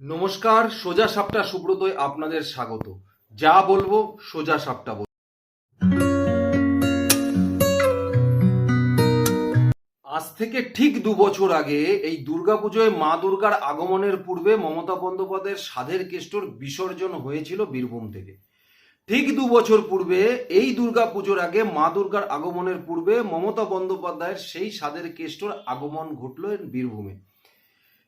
নমস্কার, সোজা সাপটা সুব্রতয় আপনাদের স্বাগত। যা বলব, সোজা সাপটা বল আজ থেকে ঠিক দু বছর আগে এই দুর্গাপুজোয় মা দুর্গার আগমনের পূর্বে মমতা বন্দ্যোপাধ্যায়ের সাধের কেষ্টর বিসর্জন হয়েছিল বীরভূম থেকে। ঠিক দু বছর পূর্বে এই দুর্গা পুজোর আগে মা দুর্গার আগমনের পূর্বে মমতা বন্দ্যোপাধ্যায়ের সেই সাধের কেষ্টর আগমন ঘটল বীরভূমে।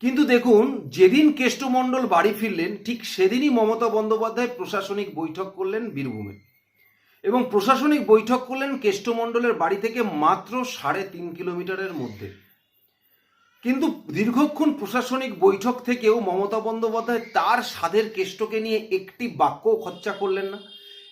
কিন্তু দেখুন, যেদিন কেষ্টমণ্ডল বাড়ি ফিরলেন, ঠিক সেদিনই মমতা বন্দ্যোপাধ্যায় প্রশাসনিক বৈঠক করলেন বীরভূমে। এবং প্রশাসনিক বৈঠক করলেন কেষ্টমণ্ডলের বাড়ি থেকে মাত্র সাড়ে তিন কিলোমিটারের মধ্যে। কিন্তু দীর্ঘক্ষণ প্রশাসনিক বৈঠক থেকেও মমতা বন্দ্যোপাধ্যায় তার স্বাদের কেষ্টকে নিয়ে একটি বাক্য খরচা করলেন না।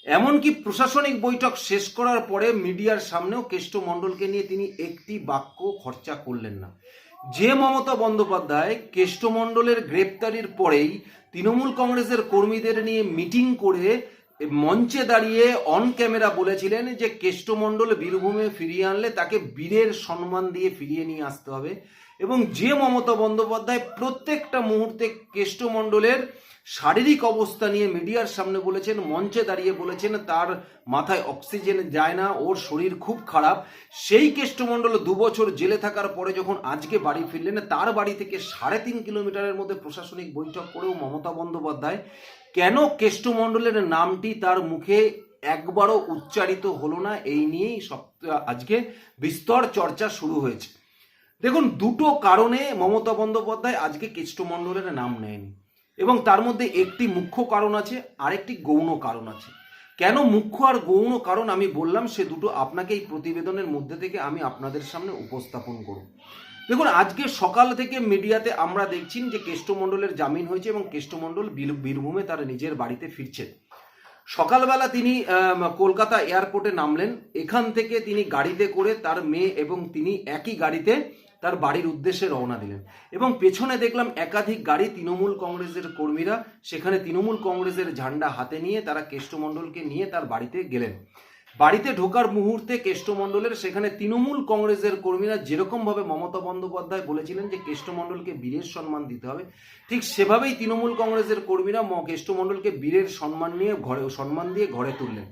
এমনকি প্রশাসনিক বৈঠক শেষ করার পরে মিডিয়ার সামনেও কেষ্টমণ্ডলকে নিয়ে তিনি একটি বাক্য খরচা করলেন না। যে মমতা বন্দ্যোপাধ্যায় কেষ্টমণ্ডলের গ্রেপ্তারির পরেই তৃণমূল কংগ্রেসের কর্মীদের নিয়ে মিটিং করে মঞ্চে দাঁড়িয়ে অন ক্যামেরা বলেছিলেন যে কেষ্টমণ্ডল বীরভূমে ফিরিয়ে আনলে তাকে বীরের সম্মান দিয়ে ফিরিয়ে নিয়ে আসতে হবে। এবং যে মমতা বন্দ্যোপাধ্যায় প্রত্যেকটা মুহূর্তে কেষ্টমণ্ডলের শারীরিক অবস্থা নিয়ে মিডিয়ার সামনে বলেছেন, মঞ্চে দাঁড়িয়ে বলেছেন, তার মাথায় অক্সিজেন যায় না, ওর শরীর খুব খারাপ। সেই কেষ্টমণ্ডল দু বছর জেলে থাকার পরে যখন আজকে বাড়ি ফিরলেন, তার বাড়ি থেকে সাড়ে তিন কিলোমিটারের মধ্যে প্রশাসনিক বৈঠক করেও মমতা বন্দ্যোপাধ্যায়। কেন কেষ্টমণ্ডলের নামটি তার মুখে একবারও উচ্চারিত হলো না? এই নিয়েই সব, আজকে বিস্তর চর্চা শুরু হয়েছে। দেখুন, দুটো কারণে মমতা বন্দ্যোপাধ্যায় আজকে কেষ্টমণ্ডলের নাম নেয়নি। এবং তার মধ্যে একটি মুখ্য কারণ আছে, আরেকটি গৌণ কারণ আছে। কেন মুখ্য আর গৌণ কারণ আমি বললাম, সে দুটো আপনাকে এই প্রতিবেদনের মধ্যে থেকে আমি আপনাদের সামনে উপস্থাপন করব। দেখুন, আজকে সকাল থেকে মিডিয়াতে আমরা দেখছি যে কেষ্টমণ্ডলের জামিন হয়েছে এবং কেষ্টমণ্ডল বীর- বীরভূমে তার নিজের বাড়িতে ফিরছেন। সকালবেলা তিনি কলকাতা এয়ারপোর্টে নামলেন। এখান থেকে তিনি গাড়িতে করে তার মেয়ে এবং তিনি একই গাড়িতে তার বাড়ির উদ্দেশ্যে রওনা দিলেন। এবং পেছনে দেখলাম একাধিক গাড়ি তৃণমূল কংগ্রেসের কর্মীরা। সেখানে তৃণমূল কংগ্রেসের ঝান্ডা হাতে নিয়ে তারা কেষ্টমণ্ডলকে নিয়ে তার বাড়িতে গেলেন। বাড়িতে ঢোকার মুহূর্তে কেষ্টমণ্ডলের সেখানে তৃণমূল কংগ্রেসের কর্মীরা যেরকমভাবে মমতা বন্দ্যোপাধ্যায় বলেছিলেন যে, কেষ্টমণ্ডলকে বীরের সম্মান দিতে হবে। ঠিক সেভাবেই তৃণমূল কংগ্রেসের কর্মীরা কেষ্টমণ্ডলকে বীরের সম্মান নিয়ে ঘরে, সম্মান দিয়ে ঘরে তুললেন।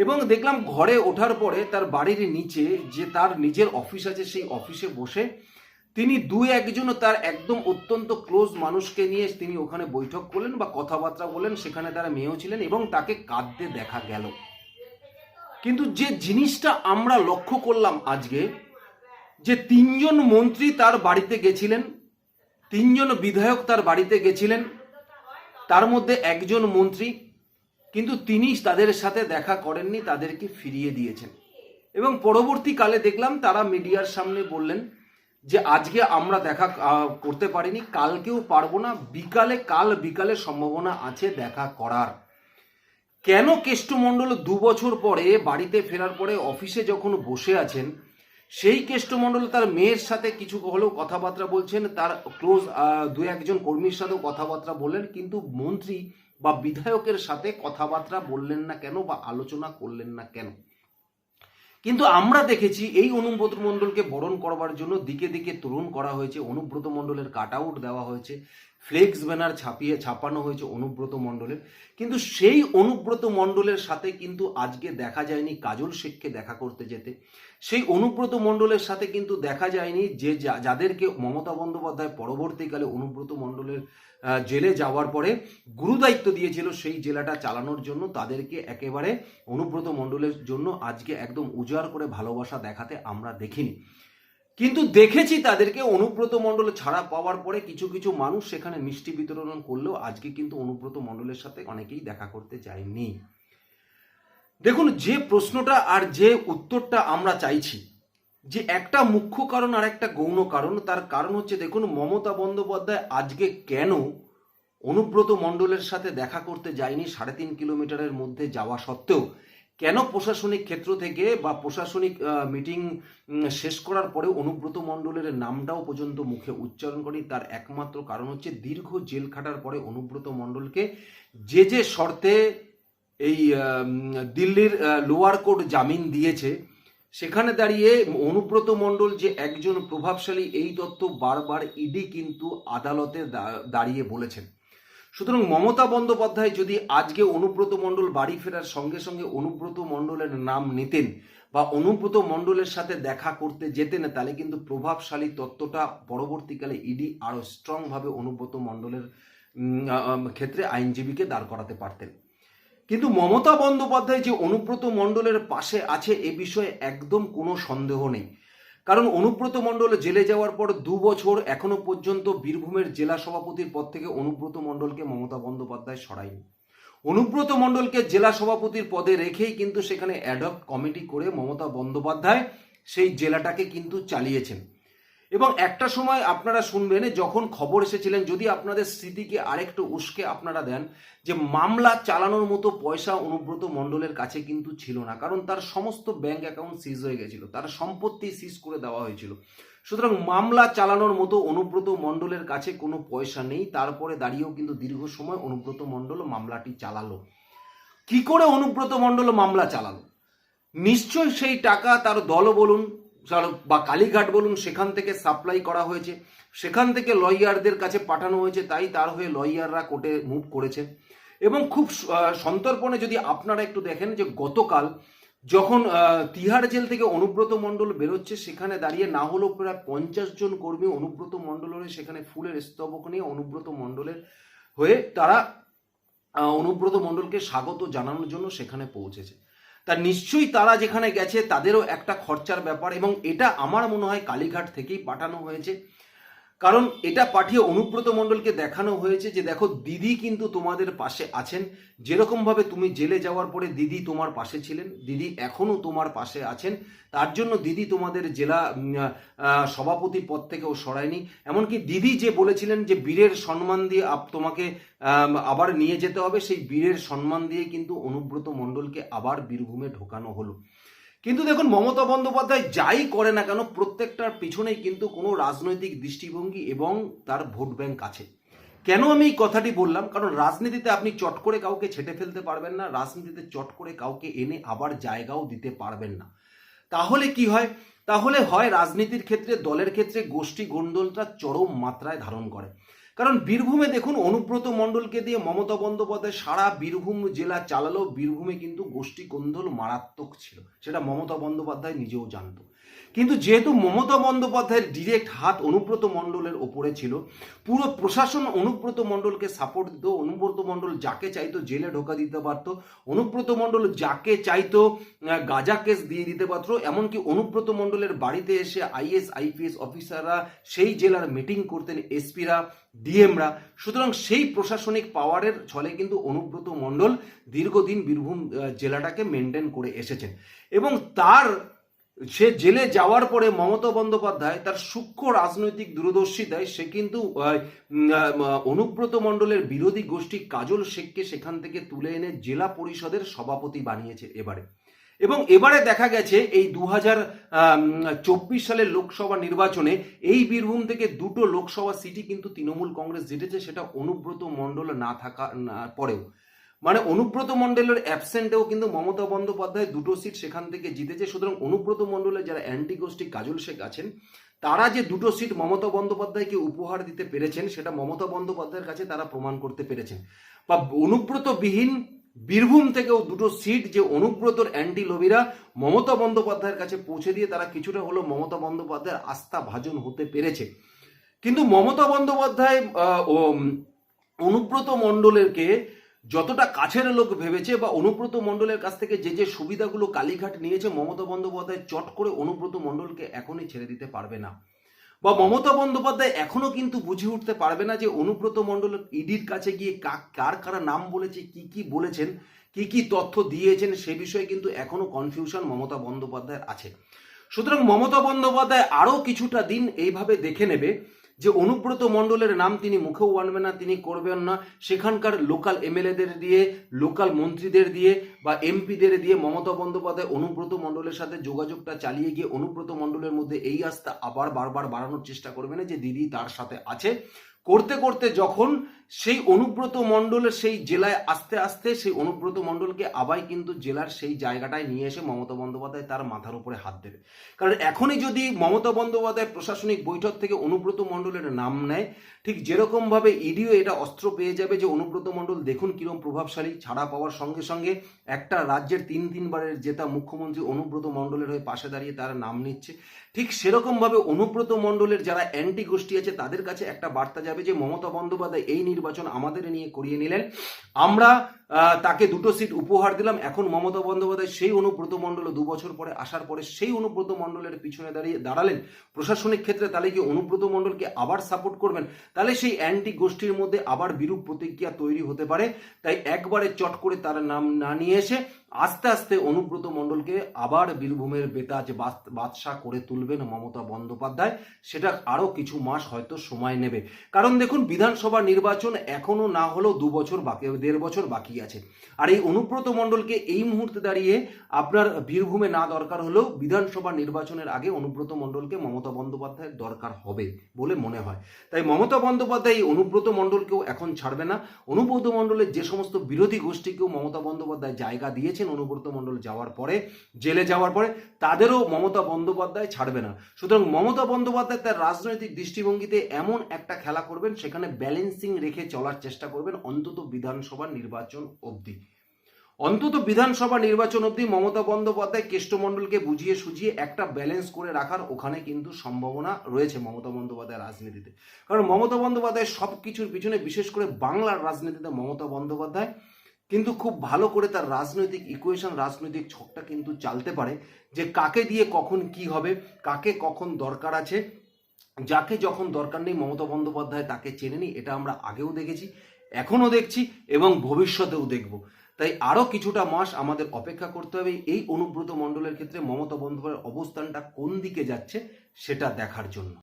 এবং দেখলাম ঘরে ওঠার পরে তার বাড়ির নিচে যে তার নিজের অফিস আছে সেই অফিসে বসে তিনি দু একজন তার একদম অত্যন্ত ক্লোজ মানুষকে নিয়ে তিনি ওখানে বৈঠক করলেন বা কথাবার্তা বলেন সেখানে তারা মেয়েও ছিলেন এবং তাকে কাঁদতে দেখা গেল। কিন্তু যে জিনিসটা আমরা লক্ষ্য করলাম আজকে, যে তিনজন মন্ত্রী তার বাড়িতে গেছিলেন, তিনজন বিধায়ক তার বাড়িতে গেছিলেন, তার মধ্যে একজন মন্ত্রী কিন্তু তিনি তাদের সাথে দেখা করেননি, তাদেরকে ফিরিয়ে দিয়েছেন। এবং পরবর্তীকালে দেখলাম তারা মিডিয়ার সামনে বললেন যে, আজকে আমরা দেখা করতে পারিনি, কালকেও পারব না, বিকালে, কাল বিকালে সম্ভাবনা আছে দেখা করার। কেন কেষ্টমণ্ডল দু বছর পরে বাড়িতে ফেরার পরে অফিসে যখন বসে আছেন, সেই কেষ্টমণ্ডল তার মেয়ের সাথে কিছু হলেও কথাবার্তা বলছেন, তার ক্লোজ দু একজন কর্মীর সাথেও কথাবার্তা বললেন, কিন্তু মন্ত্রী বা বিধায়কের সাথে কথাবার্তা বললেন না কেন বা আলোচনা করলেন না কেন? কিন্তু আমরা দেখেছি এই অনুব্রত মণ্ডলকে বরণ করবার জন্য দিকে দিকে তরুণ করা হয়েছে, অনুব্রত মণ্ডলের কাট আউট দেওয়া হয়েছে। ফ্লেক্স ব্যানার ছাপিয়ে ছাপানো হয়েছে অনুব্রত মণ্ডলের। কিন্তু সেই অনুব্রত মণ্ডলের সাথে কিন্তু আজকে দেখা যায়নি কাজল শেখকে দেখা করতে যেতে। সেই অনুব্রত মণ্ডলের সাথে কিন্তু দেখা যায়নি যে যাদেরকে মমতা বন্দ্যোপাধ্যায় পরবর্তীকালে অনুব্রত মণ্ডলের জেলে যাওয়ার পরে গুরুদায়িত্ব দিয়েছিল সেই জেলাটা চালানোর জন্য, তাদেরকে একেবারে অনুব্রত মণ্ডলের জন্য আজকে একদম উজাড় করে ভালোবাসা দেখাতে আমরা দেখিনি। কিন্তু দেখেছি তাদেরকে অনুব্রত মণ্ডল ছাড়া পাওয়ার পরে কিছু কিছু মানুষ সেখানে মিষ্টি বিতরণ করলেও আজকে কিন্তু অনুব্রত মণ্ডলের সাথে অনেকেই দেখা করতে যায়নি। দেখুন, যে প্রশ্নটা আর যে উত্তরটা আমরা চাইছি, যে একটা মুখ্য কারণ আর একটা গৌণ কারণ, তার কারণ হচ্ছে, দেখুন, মমতা বন্দ্যোপাধ্যায় আজকে কেন অনুব্রত মণ্ডলের সাথে দেখা করতে যায়নি সাড়ে তিন কিলোমিটারের মধ্যে যাওয়া সত্ত্বেও? কেন প্রশাসনিক ক্ষেত্র থেকে বা প্রশাসনিক মিটিং শেষ করার পরে অনুব্রত মণ্ডলের নামটাও পর্যন্ত মুখে উচ্চারণ করি তার একমাত্র কারণ হচ্ছে দীর্ঘ জেল খাটার পরে অনুব্রত মণ্ডলকে যে যে শর্তে এই দিল্লির লোয়ার কোর্ট জামিন দিয়েছে, সেখানে দাঁড়িয়ে অনুব্রত মণ্ডল যে একজন প্রভাবশালী, এই তত্ত্ব বারবার ইডি কিন্তু আদালতে দাঁড়িয়ে বলেছেন। সুতরাং মমতা বন্দ্যোপাধ্যায় যদি আজকে অনুব্রত মণ্ডল বাড়ি ফেরার সঙ্গে সঙ্গে অনুব্রত মণ্ডলের নাম নিতেন বা অনুব্রত মণ্ডলের সাথে দেখা করতে যেতেন, তাহলে কিন্তু প্রভাবশালী তত্ত্বটা পরবর্তীকালে ইডি আরও স্ট্রংভাবে অনুব্রত মণ্ডলের ক্ষেত্রে আইনজীবীকে দাঁড় করাতে পারতেন। কিন্তু মমতা বন্দ্যোপাধ্যায় যে অনুব্রত মণ্ডলের পাশে আছে, এ বিষয়ে একদম কোনো সন্দেহ নেই। কারণ অনুব্রত মণ্ডল জেলে যাওয়ার পর দু বছর এখনও পর্যন্ত বীরভূমের জেলা সভাপতির পদ থেকে অনুব্রত মণ্ডলকে মমতা বন্দ্যোপাধ্যায় সরায়নি। অনুব্রত মণ্ডলকে জেলা সভাপতির পদে রেখেই কিন্তু সেখানে অ্যাডক কমিটি করে মমতা বন্দ্যোপাধ্যায় সেই জেলাটাকে কিন্তু চালিয়েছেন। এবং একটা সময় আপনারা শুনবেন, যখন খবর এসেছিলেন, যদি আপনাদের স্মৃতিকে আরেকটু উস্কে আপনারা দেন, যে মামলা চালানোর মতো পয়সা অনুব্রত মণ্ডলের কাছে কিন্তু ছিল না, কারণ তার সমস্ত ব্যাংক অ্যাকাউন্ট সিজ হয়ে গেছিল, তার সম্পত্তি সিজ করে দেওয়া হয়েছিল। সুতরাং মামলা চালানোর মতো অনুব্রত মণ্ডলের কাছে কোনো পয়সা নেই, তারপরে দাঁড়িয়েও কিন্তু দীর্ঘ সময় অনুব্রত মণ্ডল মামলাটি চালালো। কি করে অনুব্রত মণ্ডল মামলা চালালো? নিশ্চয়ই সেই টাকা তার দল বলুন বা কালীঘাট বলুন, সেখান থেকে সাপ্লাই করা হয়েছে। সেখান থেকে লয়ারদের কাছে পাঠানো হয়েছে, তাই তার হয়ে লয়াররা কোর্টে মুভ করেছে। এবং খুব সন্তর্পণে যদি আপনারা একটু দেখেন যে গতকাল যখন তিহার জেল থেকে অনুব্রত মণ্ডল বেরোচ্ছে, সেখানে দাঁড়িয়ে না হলেও প্রায় পঞ্চাশ জন কর্মী অনুব্রত মণ্ডলের সেখানে ফুলের স্তবক নিয়ে অনুব্রত মণ্ডলের হয়ে তারা অনুব্রত মণ্ডলকে স্বাগত জানানোর জন্য সেখানে পৌঁছেছে। তা নিশ্চয়ই তারা যেখানে গেছে তাদেরও একটা খরচার ব্যাপার এবং এটা আমার মনে হয় কালীঘাট থেকেই পাঠানো হয়েছে। কারণ এটা পাঠিয়ে অনুব্রত মণ্ডলকে দেখানো হয়েছে যে দেখো, দিদি কিন্তু তোমাদের পাশে আছেন। যেরকমভাবে তুমি জেলে যাওয়ার পরে দিদি তোমার পাশে ছিলেন, দিদি এখনও তোমার পাশে আছেন, তার জন্য দিদি তোমাদের জেলা সভাপতি পদ থেকেও সরায়নি। এমনকি দিদি যে বলেছিলেন যে বীরের সম্মান দিয়ে আপ- তোমাকে আবার নিয়ে যেতে হবে, সেই বীরের সম্মান দিয়ে কিন্তু অনুব্রত মণ্ডলকে আবার বীরভূমে ঢোকানো হলো। কিন্তু দেখুন, মমতা বন্দ্যোপাধ্যায় যাই করে না কেন, প্রত্যেকটার পিছনেই কিন্তু কোনো রাজনৈতিক দৃষ্টিভঙ্গি এবং তার ভোট ব্যাংক আছে। কেন আমি এই কথাটি বললাম? কারণ রাজনীতিতে আপনি চট করে কাউকে ছেটে ফেলতে পারবেন না, রাজনীতিতে চট করে কাউকে এনে আবার জায়গাও দিতে পারবেন না। তাহলে কি হয়? তাহলে হয় রাজনীতির ক্ষেত্রে, দলের ক্ষেত্রে গোষ্ঠী গন্ডলটা চরম মাত্রায় ধারণ করে। কারণ বীরভূমে দেখুন, অনুব্রত মণ্ডলকে দিয়ে মমতা বন্দ্যোপাধ্যায় সারা বীরভূম জেলা চালালো বীরভূমে কিন্তু গোষ্ঠী কোন্দল মারাত্মক ছিল। সেটা মমতা বন্দ্যোপাধ্যায় নিজেও জানতো। কিন্তু যেহেতু মমতা বন্দ্যোপাধ্যায়ের ডিরেক্ট হাত অনুব্রত মণ্ডলের ওপরে ছিল, পুরো প্রশাসন অনুব্রত মণ্ডলকে সাপোর্ট দিত, অনুব্রত মণ্ডল যাকে চাইতো জেলে ঢোকা দিতে পারত, অনুব্রত মণ্ডল যাকে চাইতো গাজা কেস দিয়ে দিতে পারতো, এমনকি অনুব্রত মণ্ডলের বাড়িতে এসে আইএস আইপিএস অফিসাররা সেই জেলার মিটিং করতেন এসপিরা ডিএমরা সুতরাং সেই প্রশাসনিক পাওয়ারের ছলে কিন্তু অনুব্রত মণ্ডল দীর্ঘদিন বীরভূম জেলাটাকে মেনটেন করে এসেছেন। এবং তার সে জেলে যাওয়ার পরে মমতা বন্দ্যোপাধ্যায় তার সূক্ষ্ম রাজনৈতিক দূরদর্শিতায় সে কিন্তু অনুব্রত মণ্ডলের বিরোধী গোষ্ঠী কাজল শেখকে সেখান থেকে তুলে এনে জেলা পরিষদের সভাপতি বানিয়েছে এবারে। এবং এবারে দেখা গেছে এই দু চব্বিশ সালের লোকসভা নির্বাচনে এই বীরভূম থেকে দুটো লোকসভা সিটি কিন্তু তৃণমূল কংগ্রেস জিতেছে, সেটা অনুব্রত মণ্ডল না থাকা পরেও। মানে অনুব্রত মণ্ডলের অ্যাবসেন্টেও কিন্তু মমতা বন্দ্যোপাধ্যায় দুটো সিট সেখান থেকে জিতেছে। সুতরাং অনুব্রত মণ্ডলের যারা অ্যান্টি গোষ্ঠী কাজল শেখ আছেন, তারা যে দুটো সিট মমতা বন্দ্যোপাধ্যায়কে উপহার দিতে পেরেছেন, সেটা মমতা বন্দ্যোপাধ্যায়ের কাছে তারা প্রমাণ করতে পেরেছেন। বা অনুব্রতবিহীন বীরভূম থেকেও দুটো সিট যে অনুব্রতর অ্যান্টি লবিরা মমতা বন্দ্যোপাধ্যায়ের কাছে পৌঁছে দিয়ে তারা কিছুটা হলো মমতা বন্দ্যোপাধ্যায়ের আস্থা ভাজন হতে পেরেছে। কিন্তু মমতা বন্দ্যোপাধ্যায় অনুব্রত মণ্ডলেরকে যতটা কাছের লোক ভেবেছে বা অনুব্রত মণ্ডলের কাছ থেকে যে যে সুবিধাগুলো কালীঘাট নিয়েছে, মমতা বন্দ্যোপাধ্যায় চট করে অনুব্রত মণ্ডলকে এখনই ছেড়ে দিতে পারবে না। বা মমতা বন্দ্যোপাধ্যায় এখনও কিন্তু বুঝে উঠতে পারবে না যে অনুব্রত মণ্ডল ইডির কাছে গিয়ে কার কারা নাম বলেছে, কি কি বলেছেন, কি কি তথ্য দিয়েছেন, সে বিষয়ে কিন্তু এখনও কনফিউশন মমতা বন্দ্যোপাধ্যায়ের আছে। সুতরাং মমতা বন্দ্যোপাধ্যায় আরও কিছুটা দিন এইভাবে দেখে নেবে। যে অনুব্রত মণ্ডলের নাম তিনি মুখেও আনবেন না, তিনি করবেন না। সেখানকার লোকাল এমএলএদের দিয়ে, লোকাল মন্ত্রীদের দিয়ে বা এমপিদের দিয়ে মমতা বন্দ্যোপাধ্যায় অনুব্রত মণ্ডলের সাথে যোগাযোগটা চালিয়ে গিয়ে অনুব্রত মণ্ডলের মধ্যে এই আস্থা আবার বারবার বাড়ানোর চেষ্টা করবে না যে দিদি তার সাথে আছে। করতে করতে যখন সেই অনুব্রত মণ্ডলের সেই জেলায় আস্তে আস্তে সেই অনুব্রত মণ্ডলকে আবার কিন্তু জেলার সেই জায়গাটায় নিয়ে এসে মমতা বন্দ্যোপাধ্যায় তার মাথার উপরে হাত দেবে। কারণ এখনই যদি মমতা বন্দ্যোপাধ্যায় প্রশাসনিক বৈঠক থেকে অনুব্রত মণ্ডলের নাম নেয়, ঠিক যেরকমভাবে ইডিও এটা অস্ত্র পেয়ে যাবে যে অনুব্রত মণ্ডল দেখুন কিরম প্রভাবশালী, ছাড়া পাওয়ার সঙ্গে সঙ্গে একটা রাজ্যের তিন তিনবারের জেতা মুখ্যমন্ত্রী অনুব্রত মণ্ডলের হয়ে পাশে দাঁড়িয়ে তারা নাম নিচ্ছে। ঠিক সেরকমভাবে অনুব্রত মণ্ডলের যারা অ্যান্টি গোষ্ঠী আছে, তাদের কাছে একটা বার্তা যাবে যে, মমতা বন্দ্যোপাধ্যায় এই নির্বাচন আমাদের নিয়ে করিয়ে নিলেন। আমরা তাকে দুটো সিট উপহার দিলাম। এখন মমতা বন্দ্যোপাধ্যায় সেই অনুব্রত মণ্ডল দু বছর পরে আসার পরে সেই অনুব্রত মণ্ডলের পিছনে দাঁড়িয়ে দাঁড়ালেন। প্রশাসনিক ক্ষেত্রে তাহলে কি অনুব্রত মণ্ডলকে আবার সাপোর্ট করবেন? তাহলে সেই অ্যান্টি গোষ্ঠীর মধ্যে আবার বিরূপ প্রতিক্রিয়া তৈরি হতে পারে। তাই একবারে চট করে তারা নাম না নিয়ে এসে আস্তে আস্তে অনুব্রত মণ্ডলকে আবার বীরভূমের বেতাজ বাদ- বাদশাহ করে তুলবেন মমতা বন্দ্যোপাধ্যায়। সেটা আরও কিছু মাস হয়তো সময় নেবে। কারণ দেখুন, বিধানসভা নির্বাচন এখনও না হলেও দু বছর বাকি, দেড় বছর বাকি আছে। আর এই অনুব্রত মণ্ডলকে এই মুহূর্তে দাঁড়িয়ে আপনার বীরভূমে না দরকার হলেও বিধানসভা নির্বাচনের আগে অনুব্রত মণ্ডলকে মমতা বন্দ্যোপাধ্যায়ের দরকার হবে বলে মনে হয়। তাই মমতা বন্দ্যোপাধ্যায় এই অনুব্রত মণ্ডলকেও এখন ছাড়বে না। অনুব্রত মণ্ডলের যে সমস্ত বিরোধী গোষ্ঠীকেও মমতা বন্দ্যোপাধ্যায় জায়গা দিয়েছেন অনুব্রত মণ্ডল যাওয়ার পরে, জেলে যাওয়ার পরে, তাদেরও মমতা বন্দ্যোপাধ্যায় ছাড়বে না। সুতরাং মমতা বন্দ্যোপাধ্যায় তার রাজনৈতিক দৃষ্টিভঙ্গিতে এমন একটা খেলা করবেন, সেখানে ব্যালেন্সিং রেখে চলার চেষ্টা করবেন অন্তত বিধানসভা নির্বাচন অবধি। অন্তত বিধানসভা নির্বাচন অবধি মমতা বন্দ্যোপাধ্যায় কেষ্টমণ্ডলকে বুঝিয়ে সুঝিয়ে একটা ব্যালেন্স করে রাখার ওখানে কিন্তু সম্ভাবনা রয়েছে মমতা বন্দ্যোপাধ্যায় রাজনীতিতে। কারণ মমতা বন্দ্যোপাধ্যায় সব কিছুর পিছনে বিশেষ করে বাংলার রাজনীতিতে মমতা বন্দ্যোপাধ্যায় কিন্তু খুব ভালো করে তার রাজনৈতিক ইকুয়েশন রাজনৈতিক ছকটা কিন্তু চালতে পারে যে কাকে দিয়ে কখন কি হবে, কাকে কখন দরকার আছে, যাকে যখন দরকার নেই মমতা বন্দ্যোপাধ্যায় তাকে চেনে নি, এটা আমরা আগেও দেখেছি, এখনও দেখছি এবং ভবিষ্যতেও দেখব। তাই আরও কিছুটা মাস আমাদের অপেক্ষা করতে হবে এই অনুব্রত মণ্ডলের ক্ষেত্রে মমতা বন্দ্যোপাধ্যায়ের অবস্থানটা কোন দিকে যাচ্ছে সেটা দেখার জন্য।